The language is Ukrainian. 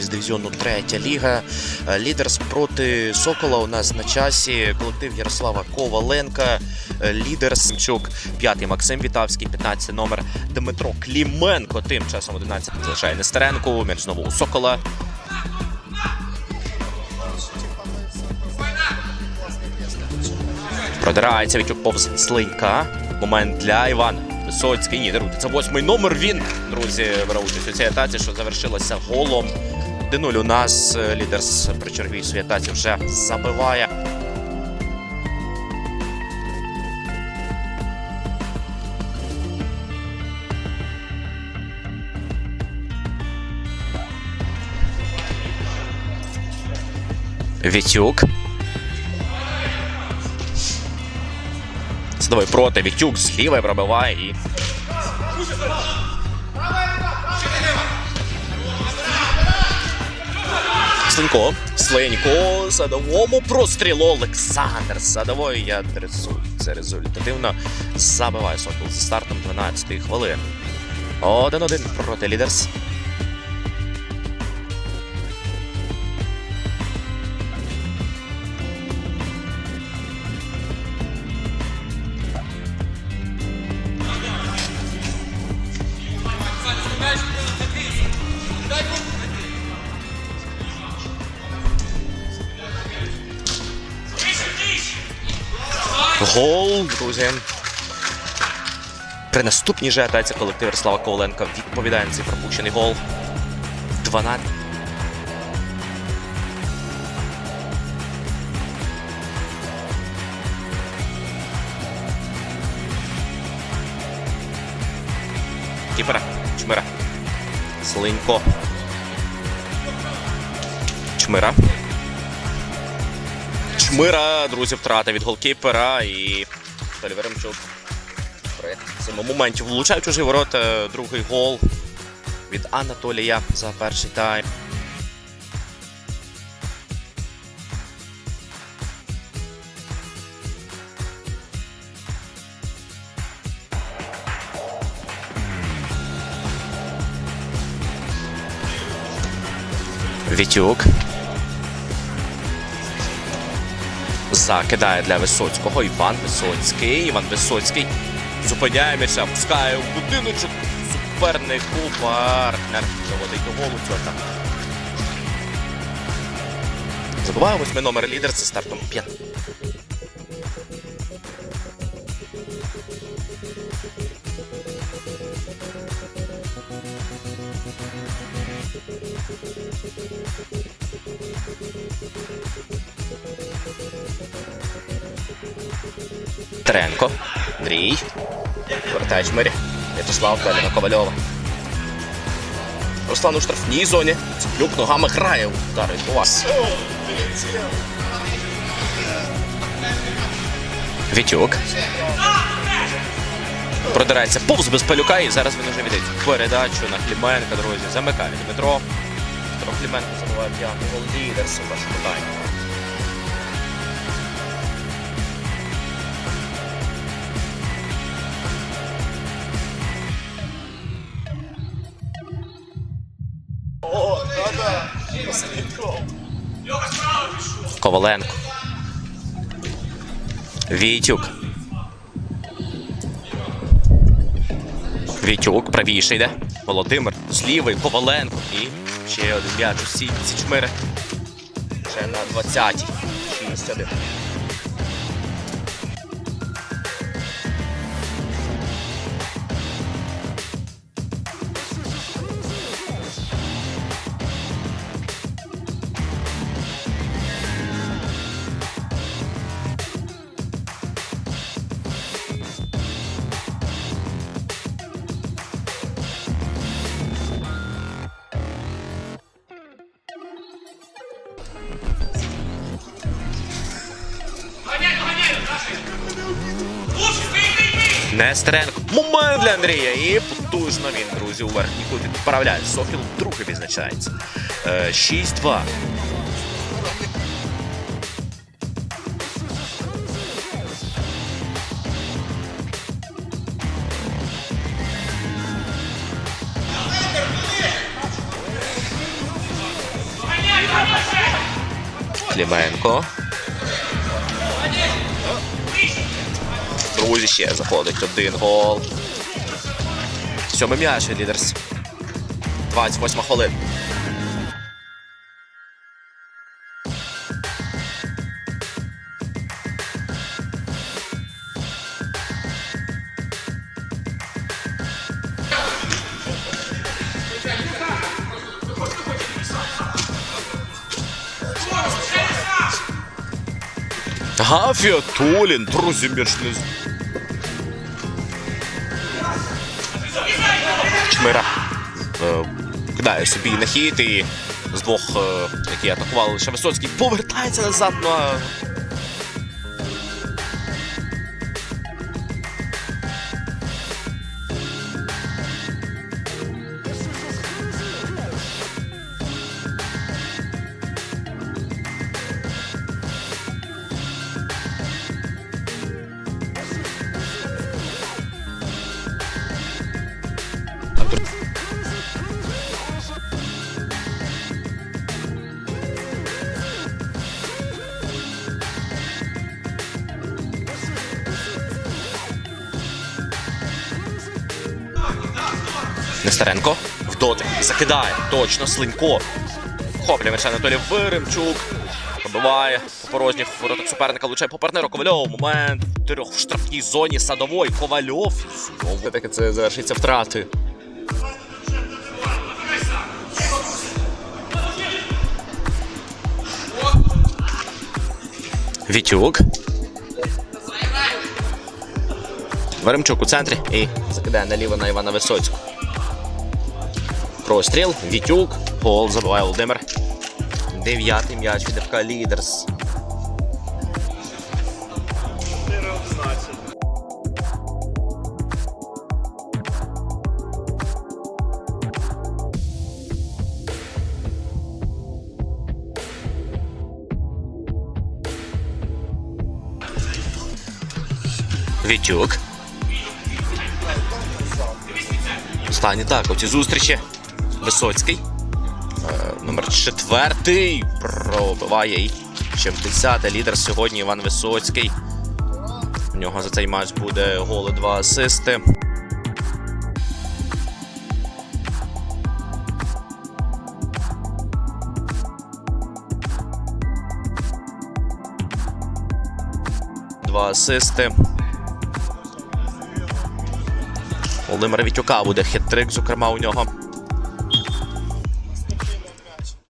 з дивізіону третя ліга. Е, Лідерс проти Сокола у нас на часі. Колектив Ярослава Коваленка. Е, Лідерс Семчук, п'ятий Максим Вітавський, 15 номер Дмитро Кліменко. Тим часом 11 залишає Нестеренко. М'яч знову у Сокола. Продирається Вітюк повз Слинька. Момент для Івана. Висоцький. Ні, даруйте. Це восьмий номер. Він, друзі, бере участь у цій атаці, що завершилася голом. 1-0 у нас е, лідерс при черговій своїй атаці вже забиває. Вітюк. Садовий проти. Вітюк з лівої пробиває і. Слинько. Слинько. Садовому прострілу Олександр Садової. Я дресую. Це результативно забиває Сокол за стартом 12-ї хвилини. 1-1 проти лідерс. Гол, друзі. При наступній же атаці колектив Ярослава Коваленка відповідає на цей пропущений гол. 12. Кіпера. Чмира. Слинько. Чмира. Чмира, друзі, втрата від голкіпера і Веремчук при цьому моменті влучає чужі ворота. Другий гол від Анатолія за перший тайм. Вітюк. Закидає для Висоцького. Іван Висоцький. Іван Висоцький зупиняє м'яча, пускає в будиночок. Супернику партнер доводить до голу цього етапу. Забуває восьмий номер лідер це стартом 5. Тренко. Андрій. Вертає Чмирі. В'ячеслав далі Ковальова. Руслан у штрафній зоні. Цеплюк ногами грає. Удари у вас. Вітюк. Продирається повз без палюка і зараз він уже віддасть передачу на Кліменка, друзі. Замикає Дмитро. Дмитро Кліменко забуває п'ятий гол лідерс у першому таймі. Коваленко. Вітюк. Вітюк правіше йде. Володимир з лівої, Коваленко. І ще один м'яч у сітці чмири. Ще на 20-й. 6-1. Нестеренко. Момент для Андрія. І потужно він, друзі, у верхній кут відправляє. Софіл вдруге відзначається. Е, 6-2. Кліменко. Друзі, ще заходить один гол. Сьомий м'яч від лідерс. 28 хвилин. Гафія Толін, друзі, не Чмира е, кидає собі на хід і з двох, е, які атакували лише Висоцький, повертається назад. Ну, Нестеренко в дотик закидає. Точно Слинько. Хоплює м'яч Анатолій Виримчук. Пробиває по порожніх воротах суперника, влучає по партнеру Ковальов. Момент трьох в штрафній зоні садової. Ковальов. Знову таки це завершиться втратою. Вітюк. Веремчук у центрі і закидає наліво на Івана Висоцького. Простріл, Вітюк, гол забиває Володимир. Дев'ятий м'яч від ФК Лідерс. Вітюк. Останній так, у цій зустрічі. Висоцький. Е, номер четвертий. Пробиває і 60 лідер сьогодні Іван Висоцький. У нього за цей матч буде гол і два асисти. Два асисти. Володимира Вітюка буде хет-трик, зокрема, у нього.